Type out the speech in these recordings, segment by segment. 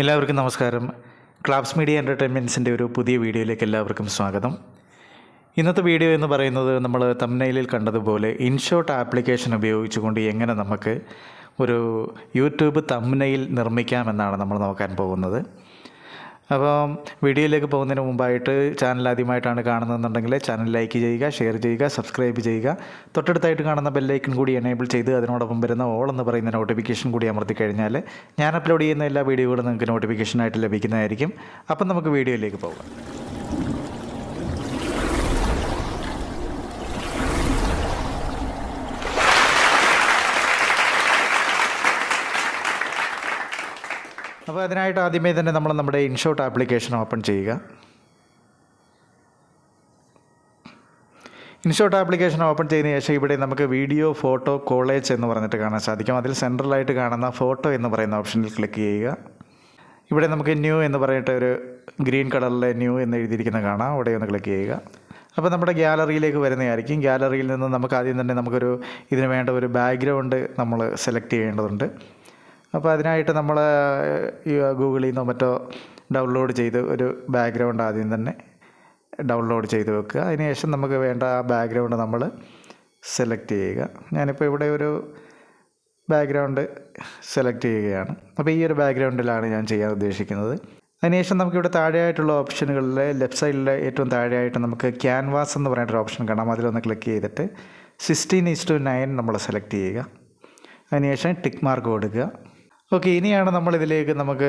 എല്ലാവർക്കും നമസ്കാരം. ക്ലാബ്സ് മീഡിയ എന്റർടൈൻമെന്റ്സിന്റെ ഒരു പുതിയ വീഡിയോയിലേക്ക് എല്ലാവർക്കും സ്വാഗതം. ഇന്നത്തെ വീഡിയോ എന്ന് പറയുന്നത് നമ്മൾ തമ്നയിലിൽ കണ്ടതുപോലെ ഇൻഷോട്ട് ആപ്ലിക്കേഷൻ ഉപയോഗിച്ചുകൊണ്ട് എങ്ങനെ നമുക്ക് ഒരു യൂട്യൂബ് തമ്നയിൽ നിർമ്മിക്കാമെന്നാണ് നമ്മൾ നോക്കാൻ പോകുന്നത്. അപ്പോൾ വീഡിയോയിലേക്ക് പോകുന്നതിന് മുമ്പായിട്ട് ചാനൽ ആദ്യമായിട്ടാണ് കാണുന്നതെന്നുണ്ടെങ്കിൽ ചാനൽ ലൈക്ക് ചെയ്യുക ഷെയർ ചെയ്യുക സബ്സ്ക്രൈബ് ചെയ്യുക. തൊട്ടടുത്തായിട്ട് കാണുന്ന ബെല്ലൈക്കൺ കൂടി എനേബിൾ ചെയ്ത് അതിനോടൊപ്പം വരുന്ന ഓൾ എന്ന് പറയുന്ന നോട്ടിഫിക്കേഷൻ കൂടി അമർത്തി കഴിഞ്ഞാൽ ഞാൻ അപ്ലോഡ് ചെയ്യുന്ന എല്ലാ വീഡിയോകളും നിങ്ങൾക്ക് നോട്ടിഫിക്കേഷനായിട്ട് ലഭിക്കുന്നതായിരിക്കും. അപ്പം നമുക്ക് വീഡിയോയിലേക്ക് പോകാം. അപ്പോൾ അതിനായിട്ട് ആദ്യമേ തന്നെ നമ്മൾ നമ്മുടെ ഇൻഷോട്ട് ആപ്ലിക്കേഷൻ ഓപ്പൺ ചെയ്യുക. ഇൻഷോട്ട് ആപ്ലിക്കേഷൻ ഓപ്പൺ ചെയ്തതിന് ശേഷം ഇവിടെ നമുക്ക് വീഡിയോ ഫോട്ടോ കോളേജ് എന്ന് പറഞ്ഞിട്ട് കാണാൻ സാധിക്കും. അതിൽ സെൻട്രലായിട്ട് കാണുന്ന ഫോട്ടോ എന്ന് പറയുന്ന ഓപ്ഷനിൽ ക്ലിക്ക് ചെയ്യുക. ഇവിടെ നമുക്ക് ന്യൂ എന്ന് പറഞ്ഞിട്ട് ഒരു ഗ്രീൻ കളറിലെ ന്യൂ എന്ന് എഴുതിയിരിക്കുന്ന കാണാം. അവിടെ ഒന്ന് ക്ലിക്ക് ചെയ്യുക. അപ്പോൾ നമ്മുടെ ഗ്യാലറിയിലേക്ക് വരുന്നതായിരിക്കും. ഗ്യാലറിയിൽ നിന്ന് നമുക്ക് ആദ്യം തന്നെ നമുക്കൊരു ഇതിന് വേണ്ട ഒരു ബാക്ക്ഗ്രൗണ്ട് നമ്മൾ സെലക്ട് ചെയ്യേണ്ടതുണ്ട്. അപ്പോൾ അതിനായിട്ട് നമ്മൾ ഈ ഗൂഗിളിൽ നിന്നോ മറ്റോ ഡൗൺലോഡ് ചെയ്ത് ഒരു ബാക്ക്ഗ്രൗണ്ട് ആദ്യം തന്നെ ഡൗൺലോഡ് ചെയ്ത് വെക്കുക. അതിനുശേഷം നമുക്ക് വേണ്ട ആ ബാക്ക്ഗ്രൗണ്ട് നമ്മൾ സെലക്ട് ചെയ്യുക. ഞാനിപ്പോൾ ഇവിടെ ഒരു ബാക്ക്ഗ്രൗണ്ട് സെലക്ട് ചെയ്യുകയാണ്. അപ്പോൾ ഈ ഒരു ബാക്ക്ഗ്രൗണ്ടിലാണ് ഞാൻ ചെയ്യാൻ ഉദ്ദേശിക്കുന്നത്. അതിനുശേഷം നമുക്കിവിടെ താഴെയായിട്ടുള്ള ഓപ്ഷനുകളിൽ ലെഫ്റ്റ് സൈഡിലെ ഏറ്റവും താഴെയായിട്ട് നമുക്ക് ക്യാൻവാസ് എന്ന് പറയുന്നൊരു ഓപ്ഷൻ കാണാം. അതിലൊന്ന് ക്ലിക്ക് ചെയ്തിട്ട് സിക്സ്റ്റീൻ ഈസ് ടു നയൻ നമ്മൾ സെലക്ട് ചെയ്യുക. അതിനുശേഷം ടിക്ക് മാർക്ക് കൊടുക്കുക. ഓക്കെ ഇനിയാണ് നമ്മളിതിലേക്ക് നമുക്ക്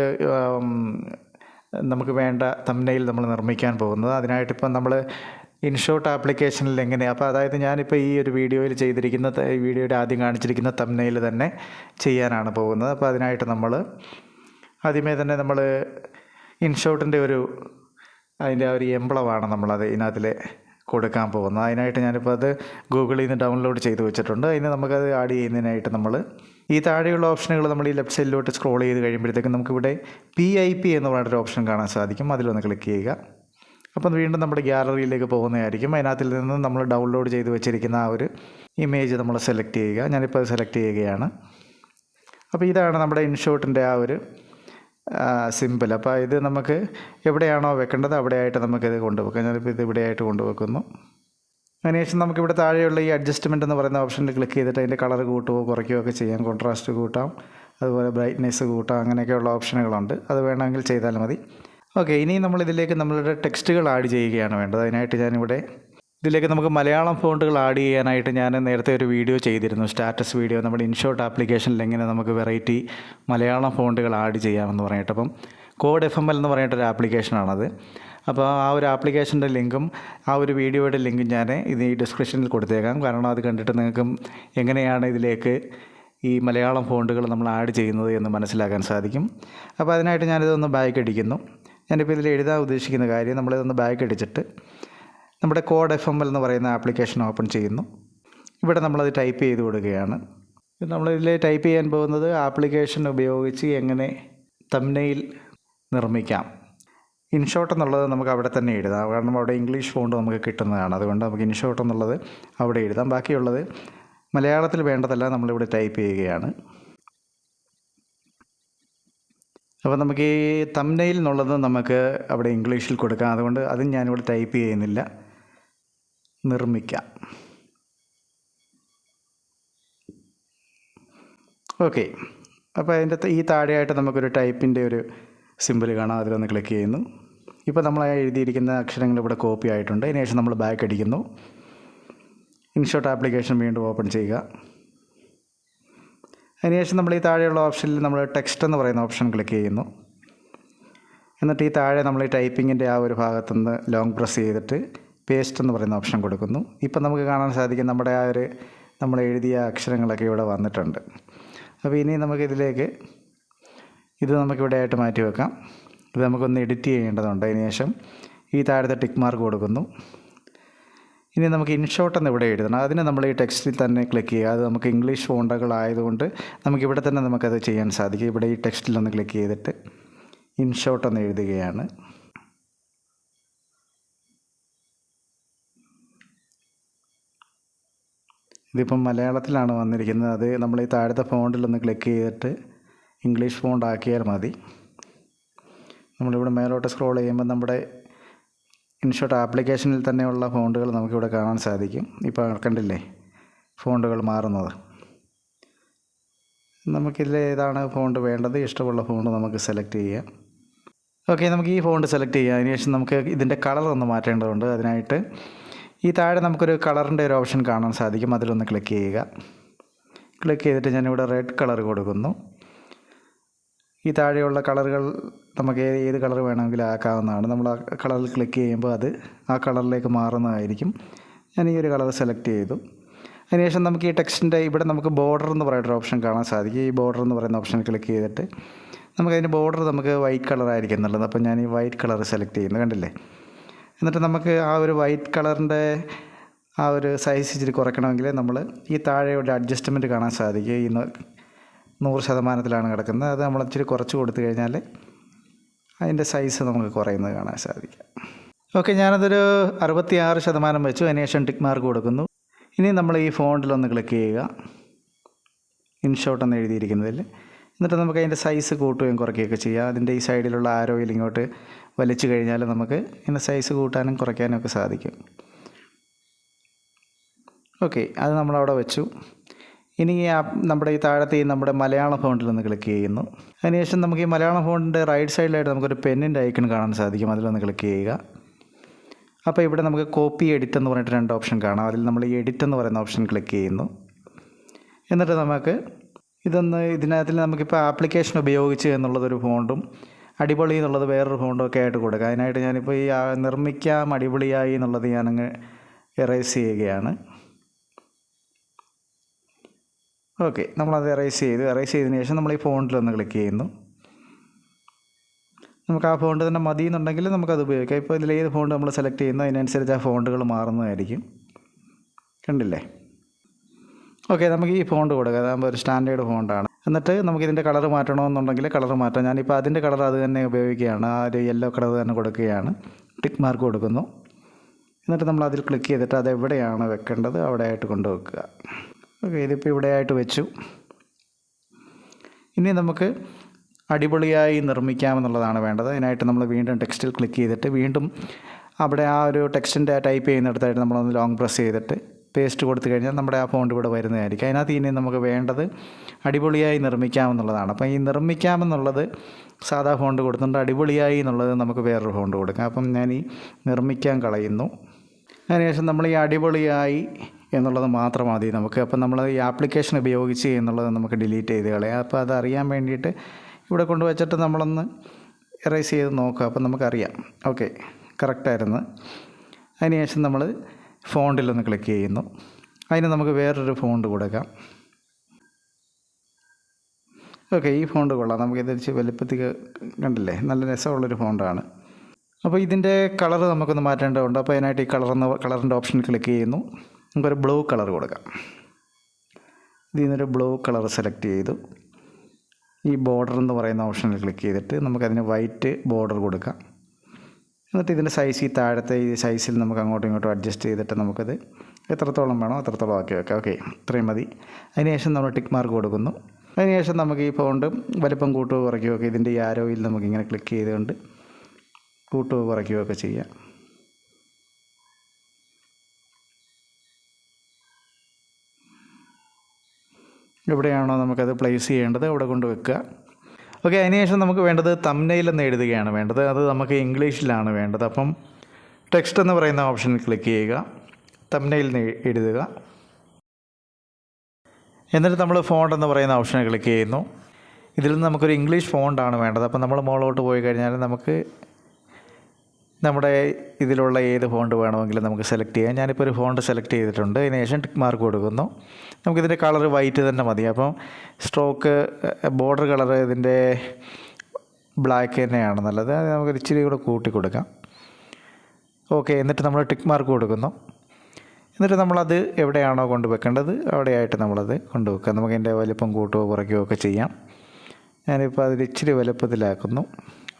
നമുക്ക് വേണ്ട തമ്മനയിൽ നമ്മൾ നിർമ്മിക്കാൻ പോകുന്നത്. അതിനായിട്ടിപ്പം നമ്മൾ ഇൻഷോട്ട് ആപ്ലിക്കേഷനിൽ എങ്ങനെ അപ്പോൾ അതായത് ഞാനിപ്പോൾ ഈ ഒരു വീഡിയോയിൽ ചെയ്തിരിക്കുന്ന ഈ വീഡിയോയുടെ ആദ്യം കാണിച്ചിരിക്കുന്ന തമ്മനയിൽ തന്നെ ചെയ്യാനാണ് പോകുന്നത്. അപ്പോൾ അതിനായിട്ട് നമ്മൾ ആദ്യമേ തന്നെ നമ്മൾ ഇൻഷോട്ടിന്റെ ഒരു അതിന്റെ ആ ഒരു എംബ്ലമാണ് നമ്മളത് ഇതിനകത്തിൽ കൊടുക്കാൻ പോകുന്നത് അതിനായിട്ട് ഞാനിപ്പോൾ അത് ഗൂഗിളിൽ നിന്ന് ഡൗൺലോഡ് ചെയ്ത് വെച്ചിട്ടുണ്ട്. അതിന് നമുക്കത് ആഡ് ചെയ്യുന്നതിനായിട്ട് നമ്മൾ ഈ താഴെയുള്ള ഓപ്ഷനുകൾ നമ്മൾ ഈ ലെഫ്റ്റ് സൈഡിലോട്ട് സ്ക്രോൾ ചെയ്ത് കഴിയുമ്പോഴത്തേക്കും നമുക്കിവിടെ പി ഐ പി എന്ന് പറഞ്ഞൊരു ഓപ്ഷൻ കാണാൻ സാധിക്കും. അതിലൊന്ന് ക്ലിക്ക് ചെയ്യുക. അപ്പം വീണ്ടും നമ്മുടെ ഗ്യാലറിയിലേക്ക് പോകുന്നതായിരിക്കും. അതിനകത്തിൽ നിന്ന് നമ്മൾ ഡൗൺലോഡ് ചെയ്ത് വെച്ചിരിക്കുന്ന ആ ഒരു ഇമേജ് നമ്മൾ സെലക്ട് ചെയ്യുക. ഞാനിപ്പോൾ സെലക്ട് ചെയ്യുകയാണ്. അപ്പോൾ ഇതാണ് നമ്മുടെ ഇൻഷോട്ടിന്റെ ആ ഒരു സിമ്പിൾ അപ്പോൾ ഇത് നമുക്ക് എവിടെയാണോ വെക്കേണ്ടത് അവിടെയായിട്ട് നമുക്കിത് കൊണ്ടുവെക്കാം. ഞാനിപ്പോൾ ഇത് ഇവിടെയായിട്ട് കൊണ്ടുവെക്കുന്നു. അതിനുശേഷം നമുക്കിവിടെ താഴെയുള്ള ഈ അഡ്ജസ്റ്റ്മെന്റ് എന്ന് പറയുന്ന ഓപ്ഷനിൽ ക്ലിക്ക് ചെയ്തിട്ട് അതിന്റെ കളർ കൂട്ടുകയോ കുറയ്ക്കുകയോ ഒക്കെ ചെയ്യാം. കോൺട്രാസ്റ്റ് കൂട്ടാം. അതുപോലെ ബ്രൈറ്റ്നെസ് കൂട്ടാം. അങ്ങനെയൊക്കെയുള്ള ഓപ്ഷനുകളുണ്ട് അത് വേണമെങ്കിൽ ചെയ്താൽ മതി. ഓക്കെ ഇനി നമ്മളിതിലേക്ക് നമ്മളുടെ ടെക്സ്റ്റുകൾ ആഡ് ചെയ്യുകയാണ് വേണ്ടത്. അതിനായിട്ട് ഞാനിവിടെ ഇതിലേക്ക് നമുക്ക് മലയാളം ഫോണ്ടുകൾ ആഡ് ചെയ്യാനായിട്ട് ഞാൻ നേരത്തെ ഒരു വീഡിയോ ചെയ്തിരുന്നു. സ്റ്റാറ്റസ് വീഡിയോ നമ്മുടെ ഇൻഷോട്ട് ആപ്ലിക്കേഷനിൽ എങ്ങനെ നമുക്ക് വെറൈറ്റി മലയാളം ഫോണ്ടുകൾ ആഡ് ചെയ്യാമെന്ന് പറഞ്ഞിട്ട്. അപ്പം കോഡ് എഫ് എം എൽ എന്ന് പറഞ്ഞിട്ടൊരു ആപ്ലിക്കേഷനാണത് അപ്പോൾ ആ ഒരു ആപ്ലിക്കേഷന്റെ ലിങ്കും ആ ഒരു വീഡിയോയുടെ ലിങ്കും ഞാൻ ഇത് ഈ ഡിസ്ക്രിപ്ഷനിൽ കൊടുത്തേക്കാം. കാരണം അത് കണ്ടിട്ട് നിങ്ങൾക്കും എങ്ങനെയാണ് ഇതിലേക്ക് ഈ മലയാളം ഫോണ്ടുകൾ നമ്മൾ ആഡ് ചെയ്യുന്നത് എന്ന് മനസ്സിലാക്കാൻ സാധിക്കും. അപ്പോൾ അതിനായിട്ട് ഞാനിതൊന്ന് ബാക്ക് അടിക്കുന്നു ഞാനിപ്പോൾ ഇതിൽ എഴുതാൻ ഉദ്ദേശിക്കുന്ന കാര്യം നമ്മളിതൊന്ന് ബാക്ക് അടിച്ചിട്ട് നമ്മുടെ കോഡ് എഫ് എം എൽ എന്ന് പറയുന്ന ആപ്ലിക്കേഷൻ ഓപ്പൺ ചെയ്യുന്നു. ഇവിടെ നമ്മളത് ടൈപ്പ് ചെയ്ത് കൊടുക്കുകയാണ്. നമ്മളിതിൽ ടൈപ്പ് ചെയ്യാൻ പോകുന്നത് ആപ്ലിക്കേഷൻ ഉപയോഗിച്ച് എങ്ങനെ തമ്നയിൽ നിർമ്മിക്കാം. ഇൻഷോട്ട് എന്നുള്ളത് നമുക്ക് അവിടെ തന്നെ എഴുതാം. കാരണം അവിടെ ഇംഗ്ലീഷ് ഫോണ്ട് നമുക്ക് കിട്ടുന്നതാണ്. അതുകൊണ്ട് നമുക്ക് ഇൻഷോട്ട് എന്നുള്ളത് അവിടെ എഴുതാം. ബാക്കിയുള്ളത് മലയാളത്തിൽ വേണ്ടതെല്ലാം നമ്മളിവിടെ ടൈപ്പ് ചെയ്യുകയാണ്. അപ്പോൾ നമുക്ക് ഈ തമ്നയിൽ എന്നുള്ളത് നമുക്ക് അവിടെ ഇംഗ്ലീഷിൽ കൊടുക്കാം. അതുകൊണ്ട് അതും ഞാനിവിടെ ടൈപ്പ് ചെയ്യുന്നില്ല. നിർമ്മിക്കാം. ഓക്കെ അപ്പോൾ അതിന്റെ ഈ താഴെയായിട്ട് നമുക്കൊരു ടൈപ്പിന്റെ ഒരു സിമ്പിൾ കാണാം. അതിലൊന്ന് ക്ലിക്ക് ചെയ്യുന്നു. ഇപ്പോൾ നമ്മൾ എഴുതിയിരിക്കുന്ന അക്ഷരങ്ങൾ ഇവിടെ കോപ്പി ആയിട്ടുണ്ട്. അതിനുശേഷം നമ്മൾ ബാക്ക് അടിക്കുന്നു. ഇൻഷോട്ട് ആപ്ലിക്കേഷൻ വീണ്ടും ഓപ്പൺ ചെയ്യുക. അതിനുശേഷം നമ്മൾ ഈ താഴെയുള്ള ഓപ്ഷനിൽ നമ്മൾ ടെക്സ്റ്റ് എന്ന് പറയുന്ന ഓപ്ഷൻ ക്ലിക്ക് ചെയ്യുന്നു. എന്നിട്ട് ഈ താഴെ നമ്മൾ ഈ ടൈപ്പിങ്ങിന്റെ ആ ഒരു ഭാഗത്തുനിന്ന് ലോങ് പ്രസ് ചെയ്തിട്ട് പേസ്റ്റ് എന്ന് പറയുന്ന ഓപ്ഷൻ കൊടുക്കുന്നു. ഇപ്പം നമുക്ക് കാണാൻ സാധിക്കും നമ്മുടെ ആ ഒരു നമ്മൾ എഴുതിയ അക്ഷരങ്ങളൊക്കെ ഇവിടെ വന്നിട്ടുണ്ട്. അപ്പോൾ ഇനി നമുക്കിതിലേക്ക് ഇത് നമുക്കിവിടെ ആയിട്ട് മാറ്റി വെക്കാം. ഇത് നമുക്കൊന്ന് എഡിറ്റ് ചെയ്യേണ്ടതുണ്ട്. അതിന് ശേഷം ഈ താഴത്തെ ടിക്ക് മാർക്ക് കൊടുക്കുന്നു. ഇനി നമുക്ക് ഇൻഷോട്ട് എന്ന് ഇവിടെ എഴുതണം. അതിന് നമ്മൾ ഈ ടെക്സ്റ്റിൽ തന്നെ ക്ലിക്ക് ചെയ്യുക. അത് നമുക്ക് ഇംഗ്ലീഷ് ഫോണ്ടുകളായതുകൊണ്ട് നമുക്ക് ഇവിടെ തന്നെ നമുക്കത് ചെയ്യാൻ സാധിക്കും. ഇവിടെ ഈ ടെക്സ്റ്റിൽ ഒന്ന് ക്ലിക്ക് ചെയ്തിട്ട് ഇൻഷോട്ട് എന്ന് എഴുതുകയാണ്. ഇതിപ്പം മലയാളത്തിലാണ് വന്നിരിക്കുന്നത്. അത് നമ്മൾ ഈ താഴത്തെ ഫോണ്ടിലൊന്ന് ക്ലിക്ക് ചെയ്തിട്ട് ഇംഗ്ലീഷ് ഫോണ്ട് ആക്കിയാൽ മതി. നമ്മളിവിടെ മേലോട്ട് സ്ക്രോൾ ചെയ്യുമ്പോൾ നമ്മുടെ ഇൻഷോട്ട് ആപ്ലിക്കേഷനിൽ തന്നെയുള്ള ഫോണ്ടുകൾ നമുക്കിവിടെ കാണാൻ സാധിക്കും. ഇപ്പോൾ കണ്ടില്ലേ? ഫോണ്ടുകൾ മാറുന്നത്. നമുക്കിതിൽ ഏതാണ് ഫോണ്ട് വേണ്ടത്? ഇഷ്ടമുള്ള ഫോണ്ട് നമുക്ക് സെലക്ട് ചെയ്യാം. ഓക്കെ നമുക്ക് ഈ ഫോണ്ട് സെലക്ട് ചെയ്യാം. അതിനുശേഷം നമുക്ക് ഇതിന്റെ കളർ ഒന്ന് മാറ്റേണ്ടതുണ്ട്. അതിനായിട്ട് ഈ താഴെ നമുക്കൊരു കളറിന്റെ ഒരു ഓപ്ഷൻ കാണാൻ സാധിക്കും. അതിലൊന്ന് ക്ലിക്ക് ചെയ്യുക. ക്ലിക്ക് ചെയ്തിട്ട് ഞാനിവിടെ റെഡ് കളർ കൊടുക്കുന്നു. ഈ താഴെയുള്ള കളറുകൾ നമുക്ക് ഏത് കളർ വേണമെങ്കിലും ആക്കാവുന്നതാണ്. നമ്മൾ ആ കളറിൽ ക്ലിക്ക് ചെയ്യുമ്പോൾ അത് ആ കളറിലേക്ക് മാറുന്നതായിരിക്കും. ഞാൻ ഈ ഒരു കളർ സെലക്ട് ചെയ്തു. അതിനുശേഷം നമുക്ക് ഈ ടെക്സ്റ്റിന്റെ ഇവിടെ നമുക്ക് ബോർഡർ എന്ന് പറയുന്ന ഓപ്ഷൻ കാണാൻ സാധിക്കും. ഈ ബോർഡർ എന്ന് പറയുന്ന ഓപ്ഷൻ ക്ലിക്ക് ചെയ്തിട്ട് നമുക്കതിന്റെ ബോർഡർ നമുക്ക് വൈറ്റ് കളർ ആയിരിക്കും എന്നുള്ളത് അപ്പോൾ ഞാൻ ഈ വൈറ്റ് കളർ സെലക്ട് ചെയ്യുന്നു. കണ്ടില്ലേ? എന്നിട്ട് നമുക്ക് ആ ഒരു വൈറ്റ് കളറിന്റെ ആ ഒരു സൈസ് ഇച്ചിരി കുറയ്ക്കണമെങ്കിൽ നമ്മൾ ഈ താഴെയുടെ അഡ്ജസ്റ്റ്മെന്റ് കാണാൻ സാധിക്കും. ഈ നൂറ് ശതമാനത്തിലാണ് കിടക്കുന്നത്. അത് നമ്മൾ ഇച്ചിരി കുറച്ച് കൊടുത്തു കഴിഞ്ഞാൽ അതിന്റെ സൈസ് നമുക്ക് കുറയുന്നത് കാണാൻ സാധിക്കും. ഓക്കെ ഞാനതൊരു അറുപത്തി ആറ് ശതമാനം വെച്ചു. അതിനുശേഷം ടിക്ക് മാർക്ക് കൊടുക്കുന്നു. ഇനി നമ്മൾ ഈ ഫോണ്ടിലൊന്ന് ക്ലിക്ക് ചെയ്യുക. ഇൻഷോട്ട് എന്ന് എഴുതിയിരിക്കുന്നതിൽ. എന്നിട്ട് നമുക്ക് അതിന്റെ സൈസ് കൂട്ടുകയും കുറയ്ക്കുകയൊക്കെ ചെയ്യാം. അതിന്റെ ഈ സൈഡിലുള്ള ആരോയിൽ ഇങ്ങോട്ട് വലിച്ചു കഴിഞ്ഞാൽ നമുക്ക് ഇതിന്റെ സൈസ് കൂട്ടാനും കുറയ്ക്കാനും ഒക്കെ സാധിക്കും. ഓക്കെ അത് നമ്മളവിടെ വെച്ചു. ഇനി ഈ നമ്മുടെ ഈ താഴത്തെ ഈ നമ്മുടെ മലയാള ഫോണ്ടിൽ ഒന്ന് ക്ലിക്ക് ചെയ്യുന്നു. അതിനുശേഷം നമുക്ക് ഈ മലയാള ഫോണിന്റെ റൈറ്റ് സൈഡിലായിട്ട് നമുക്കൊരു പെന്നിന്റെ ഐക്കൺ കാണാൻ സാധിക്കും. അതിലൊന്ന് ക്ലിക്ക് ചെയ്യുക. അപ്പോൾ ഇവിടെ നമുക്ക് കോപ്പി എഡിറ്റ് എന്ന് പറഞ്ഞിട്ട് രണ്ട് ഓപ്ഷൻ കാണാം. അതിൽ നമ്മൾ ഈ എഡിറ്റ് എന്ന് പറയുന്ന ഓപ്ഷൻ ക്ലിക്ക് ചെയ്യുന്നു. എന്നിട്ട് നമുക്ക് ഇതൊന്ന് ഇതിനകത്തിൽ നമുക്കിപ്പോൾ ആപ്ലിക്കേഷൻ ഉപയോഗിച്ച് എന്നുള്ളതൊരു ഫോണ്ടും അടിപൊളി എന്നുള്ളത് വേറൊരു ഫോണ്ടൊക്കെ ആയിട്ട് കൊടുക്കുക അതിനായിട്ട് ഞാനിപ്പോൾ ഈ നിർമ്മിക്കാം അടിപൊളിയായി എന്നുള്ളത് ഞാനങ്ങ് എറേസ് ചെയ്യുകയാണ്. ഓക്കെ നമ്മളത് എറേസ് ചെയ്തു. എറേസ് ചെയ്തതിന് ശേഷം നമ്മൾ ഈ ഫോണ്ടിലൊന്ന് ക്ലിക്ക് ചെയ്യുന്നു. നമുക്ക് ആ ഫോണ്ട് തന്നെ മതി എന്നുണ്ടെങ്കിൽ നമുക്കത് ഉപയോഗിക്കാം. ഇപ്പോൾ ഇതിൽ ഏത് ഫോണ്ട് നമ്മൾ സെലക്ട് ചെയ്യുന്നു അതിനനുസരിച്ച് ആ ഫോണ്ടുകൾ മാറുന്നതായിരിക്കും. കണ്ടില്ലേ? ഓക്കെ നമുക്ക് ഈ ഫോണ്ട് കൊടുക്കാം. അതാകുമ്പോൾ ഒരു സ്റ്റാൻഡേർഡ് ഫോണ്ടാണ് എന്നിട്ട് നമുക്ക് ഇതിന്റെ കളർ മാറ്റണമെന്നുണ്ടെങ്കിൽ കളർ മാറ്റാം. ഞാനിപ്പോൾ അതിന്റെ കളർ അത് തന്നെ ഉപയോഗിക്കുകയാണ്. ആ ഒരു യെല്ലോ കളർ തന്നെ കൊടുക്കുകയാണ്. ടിക്ക് മാർക്ക് കൊടുക്കുന്നു. എന്നിട്ട് നമ്മൾ അതിൽ ക്ലിക്ക് ചെയ്തിട്ട് അത് എവിടെയാണ് വെക്കേണ്ടത് അവിടെ ആയിട്ട് കൊണ്ടുവെക്കുക. ഓക്കെ ഇതിപ്പോൾ ഇവിടെ ആയിട്ട് വെച്ചു. ഇനി നമുക്ക് അടിപൊളിയായി നിർമ്മിക്കാമെന്നുള്ളതാണ് വേണ്ടത്. അതിനായിട്ട് നമ്മൾ വീണ്ടും ടെക്സ്റ്റിൽ ക്ലിക്ക് ചെയ്തിട്ട് വീണ്ടും അവിടെ ആ ഒരു ടെക്സ്റ്റിന്റെ ടൈപ്പ് ചെയ്യുന്നിടത്തായിട്ട് നമ്മളൊന്ന് ലോങ് പ്രസ് ചെയ്തിട്ട് പേസ്റ്റ് കൊടുത്തു കഴിഞ്ഞാൽ നമ്മുടെ ആ ഫോണ്ട് ഇവിടെ വരുന്നതായിരിക്കും. അതിനകത്ത് ഇനി നമുക്ക് വേണ്ടത് അടിപൊളിയായി നിർമ്മിക്കാമെന്നുള്ളതാണ്. അപ്പം ഈ നിർമ്മിക്കാമെന്നുള്ളത് സാധാ ഫോണ്ട് കൊടുത്തിട്ടുണ്ട്. അടിപൊളിയായി എന്നുള്ളത് നമുക്ക് വേറൊരു ഫോണ്ട് കൊടുക്കാം. അപ്പം ഞാൻ ഈ നിർമ്മിക്കാൻ കളയുന്നു. അതിനുശേഷം നമ്മൾ ഈ അടിപൊളിയായി എന്നുള്ളത് മാത്രം മതി നമുക്ക്. അപ്പം നമ്മൾ ഈ ആപ്ലിക്കേഷൻ ഉപയോഗിച്ച് എന്നുള്ളത് നമുക്ക് ഡിലീറ്റ് ചെയ്ത് കളയാം. അപ്പോൾ അതറിയാൻ വേണ്ടിയിട്ട് ഇവിടെ കൊണ്ടുവച്ചിട്ട് നമ്മളൊന്ന് എറേസ് ചെയ്ത് നോക്കുക അപ്പം നമുക്കറിയാം. ഓക്കെ കറക്റ്റായിരുന്നു അതിനുശേഷം നമ്മൾ ഫോണ്ടിലൊന്ന് ക്ലിക്ക് ചെയ്യുന്നു. അതിന് നമുക്ക് വേറൊരു ഫോണ്ട് കൊടുക്കാം. ഓക്കെ ഈ ഫോണ്ട് കൊള്ളാം. നമുക്ക് ഇതിൽ വലുപ്പത്തിൽ കണ്ടില്ലേ? നല്ല രസമുള്ളൊരു ഫോണ്ടാണ് അപ്പോൾ ഇതിന്റെ കളർ നമുക്കൊന്ന് മാറ്റേണ്ടതുണ്ട്. അപ്പോൾ അതിനായിട്ട് ഈ കളറെന്ന് കളറിന്റെ ഓപ്ഷൻ ക്ലിക്ക് ചെയ്യുന്നു. നമുക്കൊരു ബ്ലൂ കളർ കൊടുക്കാം. ഇതിൽ നിന്നൊരു ബ്ലൂ കളർ സെലക്ട് ചെയ്തു. ഈ ബോർഡർ എന്ന് പറയുന്ന ഓപ്ഷനിൽ ക്ലിക്ക് ചെയ്തിട്ട് നമുക്കതിന് വൈറ്റ് ബോർഡർ കൊടുക്കാം. എന്നിട്ട് ഇതിന്റെ സൈസ് ഈ താഴത്തെ ഈ സൈസിൽ നമുക്ക് അങ്ങോട്ടും ഇങ്ങോട്ടും അഡ്ജസ്റ്റ് ചെയ്തിട്ട് നമുക്കത് എത്രത്തോളം വേണോ അത്രത്തോളം ആക്കി വെക്കാം. ഓക്കെ ഇത്രയും മതി. അതിനുശേഷം നമ്മൾ ടിക്ക് മാർക്ക് കൊടുക്കുന്നു. അതിനുശേഷം നമുക്ക് ഈ ഫോണ്ട് വലിപ്പം കൂട്ടുകയോ കുറയ്ക്കുകയോ ഒക്കെ ഇതിന്റെ ഈ ആരോയിൽ നമുക്ക് ഇങ്ങനെ ക്ലിക്ക് ചെയ്തുകൊണ്ട് കൂട്ടുകയോ കുറയ്ക്കുകയോ ഒക്കെ ചെയ്യാം. എവിടെയാണോ നമുക്കത് പ്ലേസ് ചെയ്യേണ്ടത് അവിടെ കൊണ്ട് വെക്കുക. ഓക്കെ അതിനുശേഷം നമുക്ക് വേണ്ടത് തമ്നയിൽ എന്ന് എഴുതുകയാണ്. വേണ്ടത് അത് നമുക്ക് ഇംഗ്ലീഷിലാണ് വേണ്ടത്. അപ്പം ടെക്സ്റ്റ് എന്ന് പറയുന്ന ഓപ്ഷനിൽ ക്ലിക്ക് ചെയ്യുക. തമ്നയിൽ എഴുതുക. എന്നിട്ട് നമ്മൾ ഫോണ്ട് എന്ന് പറയുന്ന ഓപ്ഷനിൽ ക്ലിക്ക് ചെയ്യുന്നു. ഇതിൽ നിന്ന് നമുക്കൊരു ഇംഗ്ലീഷ് ഫോണ്ടാണ് വേണ്ടത്. അപ്പം നമ്മൾ മുകളിലോട്ട് പോയി കഴിഞ്ഞാൽ നമുക്ക് നമ്മുടെ ഇതിലുള്ള ഏത് ഫോണ്ട് വേണമെങ്കിലും നമുക്ക് സെലക്ട് ചെയ്യാം. ഞാനിപ്പോൾ ഒരു ഫോണ്ട് സെലക്ട് ചെയ്തിട്ടുണ്ട്. അതിന് ശേഷം ടിക്ക് മാർക്ക് കൊടുക്കുന്നു. നമുക്കിതിന്റെ കളർ വൈറ്റ് തന്നെ മതി. അപ്പം സ്ട്രോക്ക് ബോർഡർ കളർ ഇതിന്റെ ബ്ലാക്ക് തന്നെയാണ് നല്ലത്. നമുക്ക് ഇച്ചിരി കൂടെ കൂട്ടി കൊടുക്കാം. ഓക്കെ എന്നിട്ട് നമ്മൾ ടിക്ക് മാർക്ക് കൊടുക്കുന്നു. എന്നിട്ട് നമ്മളത് എവിടെയാണോ കൊണ്ടുവെക്കേണ്ടത് അവിടെയായിട്ട് നമ്മളത് കൊണ്ടുവെക്കുക നമുക്ക് അതിന്റെ വലിപ്പം കൂട്ടുകയോ കുറയ്ക്കുകയോ ഒക്കെ ചെയ്യാം. ഞാനിപ്പോൾ അതിൽ ഇച്ചിരി വലുപ്പത്തിലാക്കുന്നു.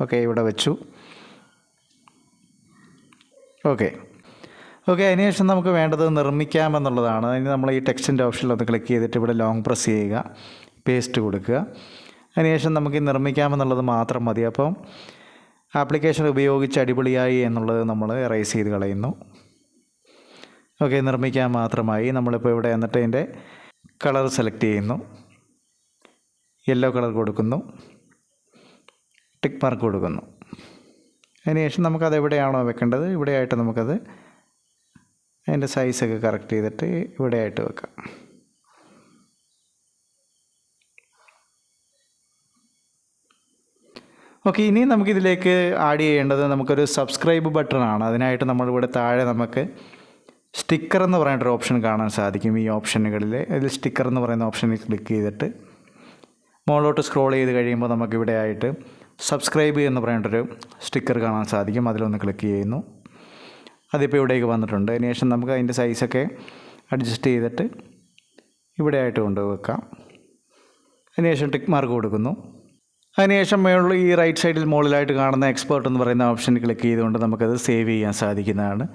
ഓക്കെ ഇവിടെ വെച്ചു. ഓക്കെ. ഓക്കെ അതിനുശേഷം നമുക്ക് വേണ്ടത് നിർമ്മിക്കാമെന്നുള്ളതാണ് അതിന് നമ്മൾ ഈ ടെക്സ്റ്റിന്റെ ഓപ്ഷനിൽ ഒന്ന് ക്ലിക്ക് ചെയ്തിട്ട് ഇവിടെ ലോങ് പ്രസ് ചെയ്യുക പേസ്റ്റ് കൊടുക്കുക. അതിനുശേഷം നമുക്ക് ഈ നിർമ്മിക്കാമെന്നുള്ളത് മാത്രം മതി. അപ്പം ആപ്ലിക്കേഷൻ ഉപയോഗിച്ച് അടിപൊളിയായി എന്നുള്ളത് നമ്മൾ എറേസ് ചെയ്ത് കളയുന്നു. ഓക്കെ നിർമ്മിക്കാൻ മാത്രമായി. നമ്മളിപ്പോൾ ഇവിടെ എന്നിട്ട് അതിന്റെ കളർ സെലക്ട് ചെയ്യുന്നു. യെല്ലോ കളർ കൊടുക്കുന്നു. ടിക്ക് മാർക്ക് കൊടുക്കുന്നു. അതിനുശേഷം നമുക്കത് എവിടെയാണോ വെക്കേണ്ടത് ഇവിടെയായിട്ട് നമുക്കത് അതിന്റെ സൈസൊക്കെ കറക്റ്റ് ചെയ്തിട്ട് ഇവിടെയായിട്ട് വെക്കാം. ഓക്കെ ഇനി നമുക്കിതിലേക്ക് ആഡ് ചെയ്യേണ്ടത് നമുക്കൊരു സബ്സ്ക്രൈബ് ബട്ടൺ ആണ്. അതിനായിട്ട് നമ്മളിവിടെ താഴെ നമുക്ക് സ്റ്റിക്കർ എന്ന് പറയുന്നൊരു ഓപ്ഷൻ കാണാൻ സാധിക്കും. ഈ ഓപ്ഷനുകളിൽ ഇതിൽ സ്റ്റിക്കർ എന്ന് പറയുന്ന ഓപ്ഷനിൽ ക്ലിക്ക് ചെയ്തിട്ട് മുകളിലോട്ട് സ്ക്രോൾ ചെയ്ത് കഴിയുമ്പോൾ നമുക്കിവിടെ ആയിട്ട് സബ്സ്ക്രൈബ് എന്ന് പറഞ്ഞിട്ടൊരു സ്റ്റിക്കർ കാണാൻ സാധിക്കും. അതിലൊന്ന് ക്ലിക്ക് ചെയ്യുന്നു. അതിപ്പോൾ ഇവിടേക്ക് വന്നിട്ടുണ്ട്. അതിനുശേഷം നമുക്ക് അതിന്റെ സൈസൊക്കെ അഡ്ജസ്റ്റ് ചെയ്തിട്ട് ഇവിടെ ആയിട്ട് കൊണ്ടുവെക്കാം അതിനുശേഷം ടിക്ക് മാർക്ക് കൊടുക്കുന്നു. അതിനുശേഷം മേളിൽ ഈ റൈറ്റ് സൈഡിൽ മുകളിലായിട്ട് കാണുന്ന എക്സ്പേർട്ട് എന്ന് പറയുന്ന ഓപ്ഷൻ ക്ലിക്ക് ചെയ്തുകൊണ്ട് നമുക്കത് സേവ് ചെയ്യാൻ സാധിക്കുന്നതാണ്.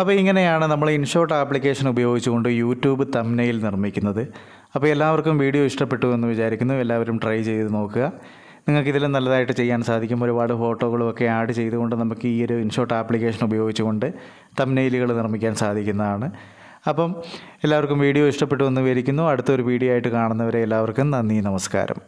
അപ്പോൾ ഇങ്ങനെയാണ് നമ്മൾ ഇൻഷോട്ട് ആപ്ലിക്കേഷൻ ഉപയോഗിച്ചുകൊണ്ട് യൂട്യൂബ് തമ്നയിൽ നിർമ്മിക്കുന്നത്. അപ്പോൾ എല്ലാവർക്കും വീഡിയോ ഇഷ്ടപ്പെട്ടു എന്ന് വിചാരിക്കുന്നു. എല്ലാവരും ട്രൈ ചെയ്ത് നോക്കുക. നിങ്ങൾക്ക് ഇതിലും നല്ലതായിട്ട് ചെയ്യാൻ സാധിക്കും. ഒരുപാട് ഫോട്ടോകളും ഒക്കെ ആഡ് ചെയ്തുകൊണ്ട് നമുക്ക് ഈ ഒരു ഇൻഷോട്ട് ആപ്ലിക്കേഷൻ ഉപയോഗിച്ചുകൊണ്ട് തമ്നെയിലുകൾ നിർമ്മിക്കാൻ സാധിക്കുന്നതാണ്. അപ്പം എല്ലാവർക്കും വീഡിയോ ഇഷ്ടപ്പെട്ടു എന്ന് വിചാരിക്കുന്നു. അടുത്തൊരു വീഡിയോ ആയിട്ട് കാണുന്നവരെ എല്ലാവർക്കും നന്ദി നമസ്കാരം.